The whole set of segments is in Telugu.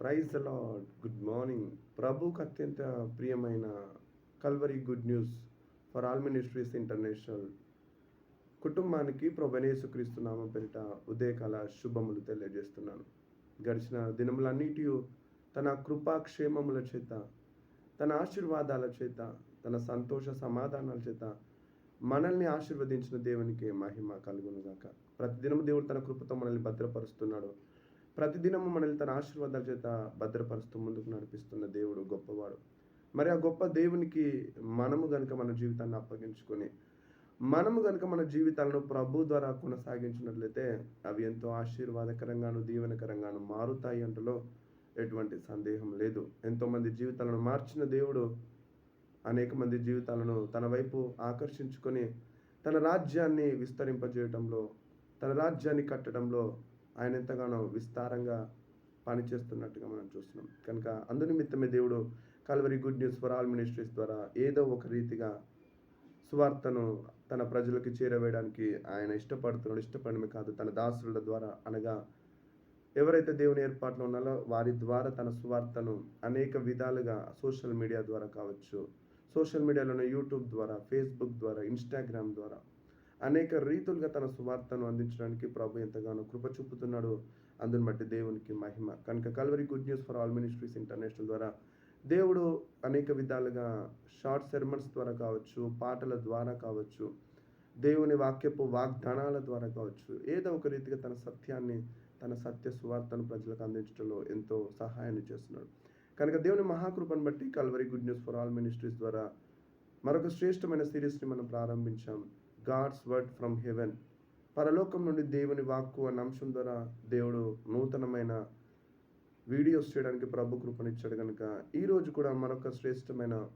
ప్రైజ్ లాడ్ గుడ్ మార్నింగ్ ప్రభుకు అత్యంత ప్రియమైన Calvary Good News For All Ministries International కుటుంబానికి ప్రభనేసుక్రీస్తు నామం పేరిట ఉదయకాల శుభములు తెలియజేస్తున్నాను. గడిచిన దినములన్నిటి తన కృపాక్షేమముల చేత తన ఆశీర్వాదాల చేత తన సంతోష సమాధానాల చేత మనల్ని ఆశీర్వదించిన దేవునికి మహిమ కలుగునుగాక. ప్రతిదినము దేవుడు తన కృపతో మనల్ని భద్రపరుస్తున్నాడు. ప్రతిదినము మనల్ని తన ఆశీర్వాదాల చేత భద్రపరుస్తూ ముందుకు నడిపిస్తున్న దేవుడు గొప్పవాడు. మరి ఆ గొప్ప దేవునికి మనము గనుక మన జీవితాన్ని అప్పగించుకొని మనము గనుక మన జీవితాలను ప్రభు ద్వారా కొనసాగించినట్లయితే అవి ఎంతో ఆశీర్వాదకరంగాను దీవెనకరంగాను మారుతాయి అంటలో ఎటువంటి సందేహం లేదు. ఎంతోమంది జీవితాలను మార్చిన దేవుడు అనేక మంది జీవితాలను తన వైపు ఆకర్షించుకొని తన రాజ్యాన్ని విస్తరింపజేయటంలో తన రాజ్యాన్ని కట్టడంలో ఆయన ఎంతగానో విస్తారంగా పనిచేస్తున్నట్టుగా మనం చూస్తున్నాం. కనుక అందునిమిత్తమే దేవుడు Calvary Good News For All Ministries ద్వారా ఏదో ఒక రీతిగా సువార్తను తన ప్రజలకు చేరవేయడానికి ఆయన ఇష్టపడుతున్నాడు ఇష్టపడమే కాదు తన దాసుల ద్వారా అనగా ఎవరైతే దేవుని ఏర్పాట్లో ఉన్నారో వారి ద్వారా తన సువార్తను అనేక విధాలుగా సోషల్ మీడియా ద్వారా కావచ్చు సోషల్ మీడియాలోనే యూట్యూబ్ ద్వారా ఫేస్బుక్ ద్వారా ఇన్స్టాగ్రామ్ ద్వారా అనేక రీతులుగా తన సువార్తను అందించడానికి ప్రభు ఎంతగానో కృప చూపుతున్నాడు అందుని బట్టి దేవునికి మహిమ. కనుక Calvary Good News For All Ministries International ద్వారా దేవుడు అనేక విధాలుగా షార్ట్ సెర్మన్స్ ద్వారా కావచ్చు పాటల ద్వారా కావచ్చు దేవుని వాక్యపు వాగ్దానాల ద్వారా కావచ్చు ఏదో ఒక రీతిగా తన సత్యాన్ని తన సత్య సువార్తను ప్రజలకు అందించడంలో ఎంతో సహాయాన్ని చేస్తున్నాడు. కనుక దేవుని మహాకృపను బట్టి Calvary Good News For All Ministries ద్వారా మరొక శ్రేష్టమైన సిరీస్ని మనం ప్రారంభించాం. గాడ్స్ వర్డ్ ఫ్రమ్ హెవెన్ పరలోకం నుండి దేవుని వాక్కు అన్న అంశం ద్వారా దేవుడు నూతనమైన వీడియోస్ చేయడానికి ప్రభు కృపనిచ్చాడు కనుక ఈరోజు కూడా మరొక శ్రేష్టమైన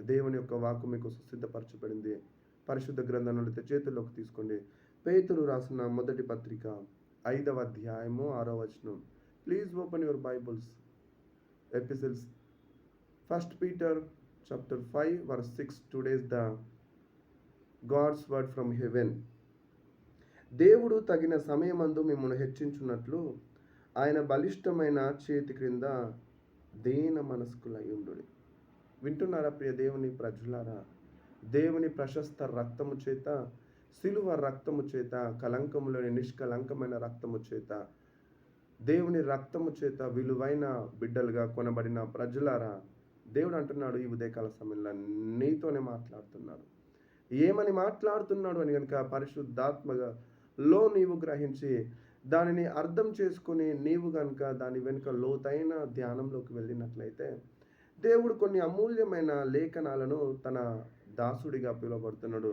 దేవుని యొక్క వాక్కు మీకు సుసిద్ధపరచబడింది. పరిశుద్ధ గ్రంథం నుండి చేతుల్లోకి తీసుకోండి. పేతులు రాసిన మొదటి పత్రిక ఐదవ అధ్యాయము ఆరో వచనం. Please open your Bibles epistles first Peter chapter five verse six today's the God's word from heaven దేవుడు తగిన సమయమందు మిమ్మల్ని హెచ్చించున్నట్లు ఆయన బలిష్టమైన చేతి క్రింద దేన మనస్కులై వింటున్నారా ప్రియ దేవుని ప్రజలారా? దేవుని ప్రశస్త రక్తము చేత సిలువ రక్తము చేత కలంకములోని నిష్కలంకమైన రక్తము చేత దేవుని రక్తము చేత విలువైన బిడ్డలుగా కొనబడిన ప్రజలారా దేవుడు అంటున్నాడు ఈ ఉదయకాల సమయంలో నీతోనే మాట్లాడుతున్నాడు. ఏమని మాట్లాడుతున్నాడు అని కనుక పరిశుద్ధాత్మగా లో నీవు గ్రహించి దానిని అర్థం చేసుకుని నీవు కనుక దాని వెనుక లోతైన ధ్యానంలోకి వెళ్ళినట్లయితే దేవుడు కొన్ని అమూల్యమైన లేఖనాలను తన దాసుడిగా పిలువబడుతున్నాడు.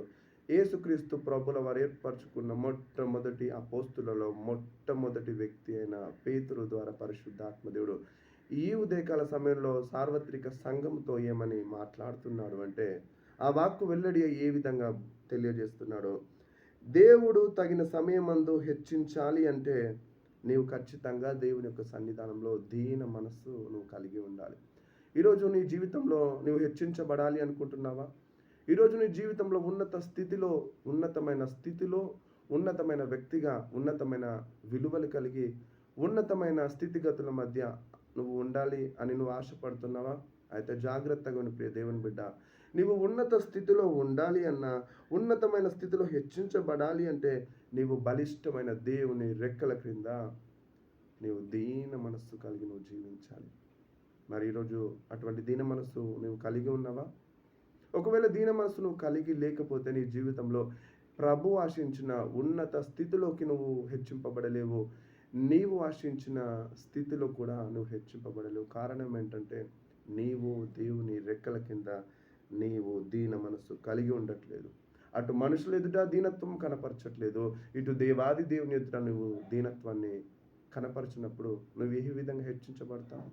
యేసుక్రీస్తు ప్రభుల వారు ఏర్పరచుకున్న మొట్టమొదటి అపోస్తులలో మొట్టమొదటి వ్యక్తి అయిన పేతురు ద్వారా పరిశుద్ధాత్మదేవుడు ఈ ఉదయకాల సమయంలో సార్వత్రిక సంఘంతో ఏమని మాట్లాడుతున్నాడు అంటే ఆ వాక్కు వెల్లడి ఏ విధంగా తెలియజేస్తున్నాడో? దేవుడు తగిన సమయమందు హెచ్చించాలి అంటే నీవు ఖచ్చితంగా దేవుని యొక్క సన్నిధానంలో దీన మనస్సు నువ్వు కలిగి ఉండాలి. ఈరోజు నీ జీవితంలో నువ్వు హెచ్చించబడాలి అనుకుంటున్నావా? ఈరోజు నీ జీవితంలో ఉన్నత స్థితిలో ఉన్నతమైన స్థితిలో ఉన్నతమైన వ్యక్తిగా ఉన్నతమైన విలువలు కలిగి ఉన్నతమైన స్థితిగతుల మధ్య నువ్వు ఉండాలి అని నువ్వు ఆశపడుతున్నావా? అయితే జాగ్రత్తగా ఉన్న ప్రియ దేవుని బిడ్డ. నీవు ఉన్నత స్థితిలో ఉండాలి అన్న ఉన్నతమైన స్థితిలో హెచ్చించబడాలి అంటే నీవు బలిష్టమైన దేవుని రెక్కల క్రింద నీవు దీన మనస్సు కలిగి నువ్వు జీవించాలి. మరి ఈరోజు అటువంటి దీన మనస్సు నువ్వు కలిగి ఉన్నావా? ఒకవేళ దీన మనస్సు నువ్వు కలిగి లేకపోతే నీ జీవితంలో ప్రభు ఆశించిన ఉన్నత స్థితిలోకి నువ్వు హెచ్చింపబడలేవు. నీవు ఆశించిన స్థితిలో కూడా నువ్వు హెచ్చింపబడలేవు. కారణం ఏంటంటే నీవు దేవుని రెక్కల కింద నీవు దీన మనస్సు కలిగి ఉండట్లేదు. అటు మనుషుల ఎదుట దీనత్వం కనపరచట్లేదు. ఇటు దేవాది దేవుని ఎదుట నువ్వు దీనత్వాన్ని కనపరిచినప్పుడు నువ్వు ఏ విధంగా హెచ్చించబడతావు?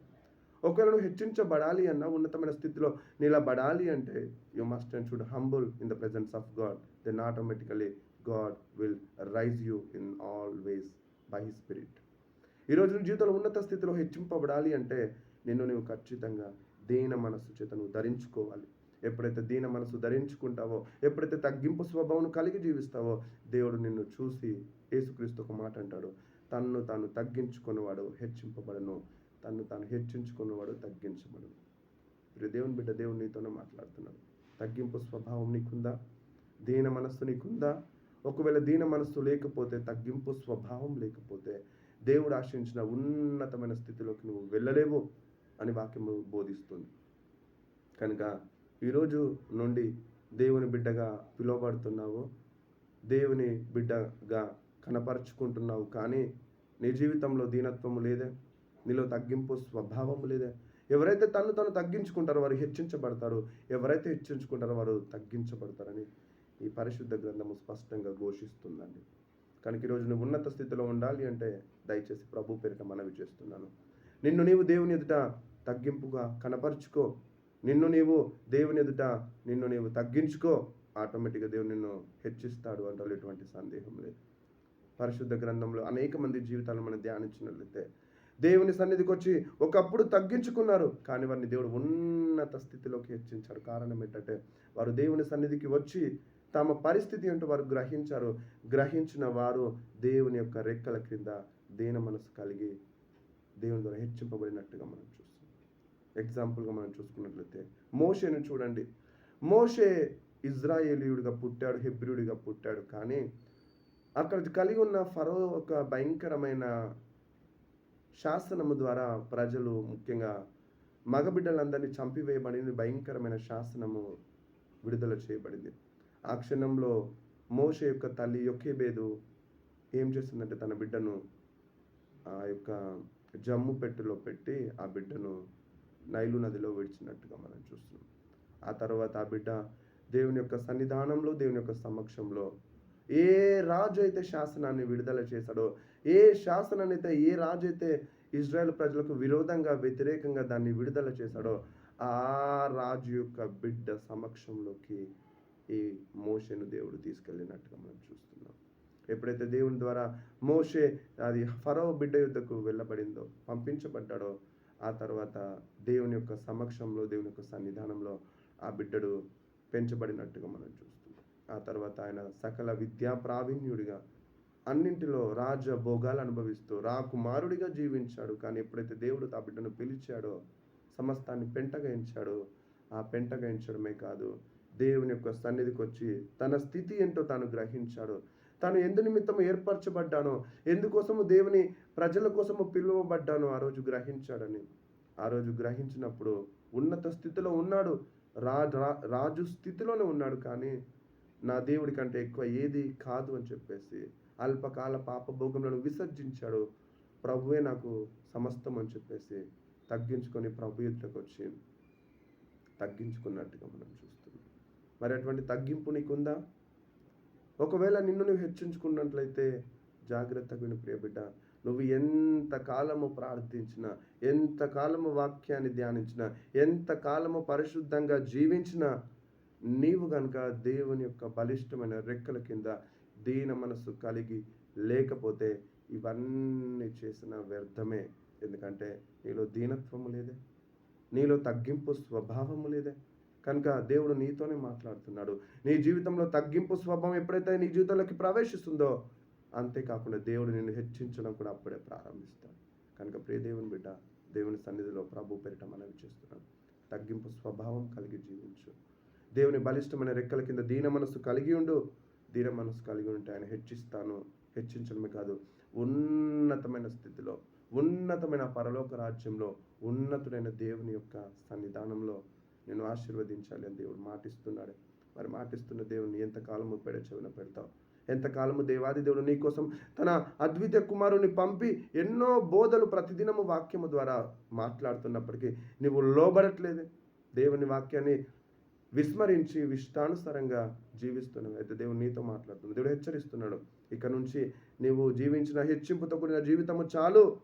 ఒకవేళ నువ్వు హెచ్చించబడాలి అన్న ఉన్నతమైన స్థితిలో నిలబడాలి అంటే you must and should humble in the presence of God then automatically God will raise you in always by he spirit ఈరోజు నువ్వు జీవితంలో ఉన్నత స్థితిలో హెచ్చింపబడాలి అంటే నిన్ను నువ్వు ఖచ్చితంగా దీన మనస్సు చేత నువ్వు ధరించుకోవాలి. ఎప్పుడైతే దీన మనసు ధరించుకుంటావో ఎప్పుడైతే తగ్గింపు స్వభావం కలిగి జీవిస్తావో దేవుడు నిన్ను చూసి యేసుక్రీస్తు ఒక మాట అంటాడు. తన్ను తాను తగ్గించుకున్నవాడు హెచ్చింపబడను. తను తాను హెచ్చించుకున్నవాడు తగ్గించబడను. ఇప్పుడు దేవుని బిడ్డ దేవుని నీతోనే మాట్లాడుతున్నాడు. తగ్గింపు స్వభావం నీకుందా? దీన మనస్సు నీకుందా? ఒకవేళ దీన మనస్సు లేకపోతే తగ్గింపు స్వభావం లేకపోతే దేవుడు ఆశించిన ఉన్నతమైన స్థితిలోకి నువ్వు వెళ్ళలేవు అని వాక్యము బోధిస్తుంది. కనుక ఈరోజు నుండి దేవుని బిడ్డగా పిలువబడుతున్నావు. దేవుని బిడ్డగా కనపరుచుకుంటున్నావు. కానీ నీ జీవితంలో దీనత్వము లేదే. నీలో తగ్గింపు స్వభావము లేదే. ఎవరైతే తను తను తగ్గించుకుంటారో వారు హెచ్చించబడతారు. ఎవరైతే హెచ్చించుకుంటారో వారు తగ్గించబడతారని ఈ పరిశుద్ధ గ్రంథము స్పష్టంగా ఘోషిస్తుందండి. కనుక ఈరోజు నువ్వు ఉన్నత స్థితిలో ఉండాలి అంటే దయచేసి ప్రభు పేరిట మనవి చేస్తున్నాను. నిన్ను నీవు దేవుని ఎదుట తగ్గింపుగా కనపరుచుకో. నిన్ను నీవు దేవుని ఎదుట నిన్ను నీవు తగ్గించుకో. ఆటోమేటిక్గా దేవుడు నిన్ను హెచ్చిస్తాడు అంటే ఎటువంటి సందేహం లేదు. పరిశుద్ధ గ్రంథంలో అనేక మంది జీవితాలను మనం ధ్యానించినట్లయితే దేవుని సన్నిధికి వచ్చి ఒకప్పుడు తగ్గించుకున్నారు. కానీ వారిని దేవుడు ఉన్నత స్థితిలోకి హెచ్చించాడు కారణం ఏంటంటే వారు దేవుని సన్నిధికి వచ్చి తమ పరిస్థితి ఏంటో వారు గ్రహించారు. గ్రహించిన వారు దేవుని యొక్క రెక్కల క్రింద దేన మనసు కలిగి దేవుని ద్వారా హెచ్చింపబడినట్టుగా మనం చూస్తాం. ఎగ్జాంపుల్గా మనం చూసుకున్నట్లయితే మోషేను చూడండి. మోషే ఇజ్రాయేలీయుడిగా పుట్టాడు హెబ్రియుడిగా పుట్టాడు. కానీ అక్కడ కలిగి ఉన్న ఫరో ఒక భయంకరమైన శాసనము ద్వారా ప్రజలు ముఖ్యంగా మగబిడ్డలందరినీ చంపివేయబడింది భయంకరమైన శాసనము విడుదల చేయబడింది. ఆ క్షణంలో మోషే యొక్క తల్లి యొక్కేబేదు ఏం చేస్తుందంటే తన బిడ్డను ఆ యొక్క జమ్ము పెట్టెలో పెట్టి ఆ బిడ్డను నైలు నదిలో విడిచినట్టుగా మనం చూస్తున్నాం. ఆ తర్వాత ఆ బిడ్డ దేవుని యొక్క సన్నిధానంలో దేవుని యొక్క సమక్షంలో ఏ రాజు అయితే శాసనాన్ని విడుదల చేశాడో ఏ శాసనాన్ని అయితే ఏ రాజు అయితే ఇజ్రాయెల్ ప్రజలకు విరోధంగా వ్యతిరేకంగా దాన్ని విడుదల చేశాడో ఆ రాజు యొక్క బిడ్డ సమక్షంలోకి ఈ మోషను దేవుడు తీసుకెళ్ళినట్టుగా మనం చూస్తున్నాం. ఎప్పుడైతే దేవుని ద్వారా మోషే అది ఫరో బిడ్డ యుద్ధకు వెళ్ళబడిందో పంపించబడ్డాడో ఆ తర్వాత దేవుని యొక్క సమక్షంలో దేవుని యొక్క సన్నిధానంలో ఆ బిడ్డడు పెంచబడినట్టుగా మనం చూస్తున్నాం. ఆ తర్వాత ఆయన సకల విద్యా ప్రావీణ్యుడిగా అన్నింటిలో రాజ భోగాలు అనుభవిస్తూ రాకుమారుడిగా జీవించాడు. కానీ ఎప్పుడైతే దేవుడు ఆ బిడ్డను పిలిచాడో సమస్తాన్ని పెంటగాయించాడో ఆ పెంటగాయించడమే కాదు దేవుని యొక్క సన్నిధికి వచ్చి తన స్థితి ఏంటో తాను గ్రహించాడు. తాను ఎందు నిమిత్తం ఏర్పరచబడ్డానో ఎందుకోసము దేవుని ప్రజల కోసము పిలువబడ్డానో ఆ రోజు గ్రహించాడని. ఆ రోజు గ్రహించినప్పుడు ఉన్నత స్థితిలో ఉన్నాడు. రా రా- రాజు స్థితిలోనే ఉన్నాడు కానీ నా దేవుడి కంటే ఎక్కువ ఏది కాదు అని చెప్పేసి అల్పకాల పాపభోగంలో విసర్జించాడు. ప్రభువే నాకు సమస్తం అని చెప్పేసి తగ్గించుకొని ప్రభు ఎదుటకు వచ్చి తగ్గించుకున్నట్టుగా మనం చూస్తున్నాం. మరి అటువంటి తగ్గింపు నీకుందా? ఒకవేళ నిన్ను నువ్వు హెచ్చించుకున్నట్లయితే జాగ్రత్తగా విను ప్రియబిడ్డ నువ్వు ఎంత కాలము ప్రార్థించినా ఎంత కాలము వాక్యాన్ని ధ్యానించినా ఎంత కాలము పరిశుద్ధంగా జీవించినా నీవు కనుక దేవుని యొక్క బలిష్టమైన రెక్కల కింద దీన మనసు కలిగి లేకపోతే ఇవన్నీ చేసిన వ్యర్థమే. ఎందుకంటే నీలో దీనత్వము లేదే. నీలో తగ్గింపు స్వభావము లేదే. కనుక దేవుడు నీతోనే మాట్లాడుతున్నాడు. నీ జీవితంలో తగ్గింపు స్వభావం ఎప్పుడైతే నీ జీవితంలోకి ప్రవేశిస్తుందో అంతేకాకుండా దేవుడు నిన్ను హెచ్చించడం కూడా అప్పుడే ప్రారంభిస్తాడు. కనుక ప్రియ దేవుని బిడ్డ దేవుని సన్నిధిలో ప్రభు పెరటం మనవి చేస్తున్నాను తగ్గింపు స్వభావం కలిగి జీవించు. దేవుని బలిష్టమైన రెక్కల కింద దీన మనస్సు కలిగి ఉండు. దీన మనస్సు కలిగి ఉంటే ఆయన హెచ్చిస్తాను. హెచ్చించడమే కాదు ఉన్నతమైన స్థితిలో ఉన్నతమైన పరలోక రాజ్యంలో ఉన్నతుడైన దేవుని యొక్క సన్నిధానంలో నేను ఆశీర్వదించాలి అని దేవుడు మాటిస్తున్నాడు. మరి మాటిస్తున్న దేవుని ఎంతకాలము పెడ చెవిన పెడతావు? ఎంతకాలము దేవాది దేవుడు నీకోసం తన అద్వితీయ కుమారుని పంపి ఎన్నో బోధలు ప్రతిదినము వాక్యము ద్వారా మాట్లాడుతున్నప్పటికీ నువ్వు లోబడట్లేదే. దేవుని వాక్యాన్ని విస్మరించి విష్టానుసారంగా జీవిస్తున్నావు. అయితే దేవుడు నీతో మాట్లాడుతున్నాడు. దేవుడు హెచ్చరిస్తున్నాడు. ఇక నుంచి నీవు జీవించిన హెచ్చింపుతో కూడిన జీవితము చాలు.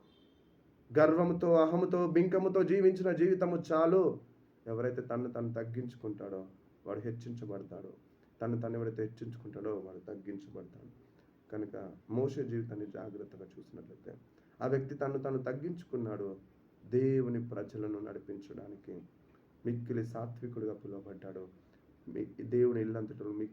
గర్వముతో అహముతో బింకముతో జీవించిన జీవితము చాలు. ఎవరైతే తను తను తగ్గించుకుంటాడో వాడు హెచ్చించబడతాడు తను తను ఎవరైతే హెచ్చించుకుంటాడో వాడు తగ్గించబడతాడు. కనుక మోసే జీవితాన్ని జాగ్రత్తగా చూసినట్లయితే ఆ వ్యక్తి తను తను తగ్గించుకున్నాడు దేవుని ప్రజలను నడిపించడానికి మిక్కిలి సాత్వికుడిగా పిలువబడ్డాడు మీ దేవుని ఇల్లంతటా మీ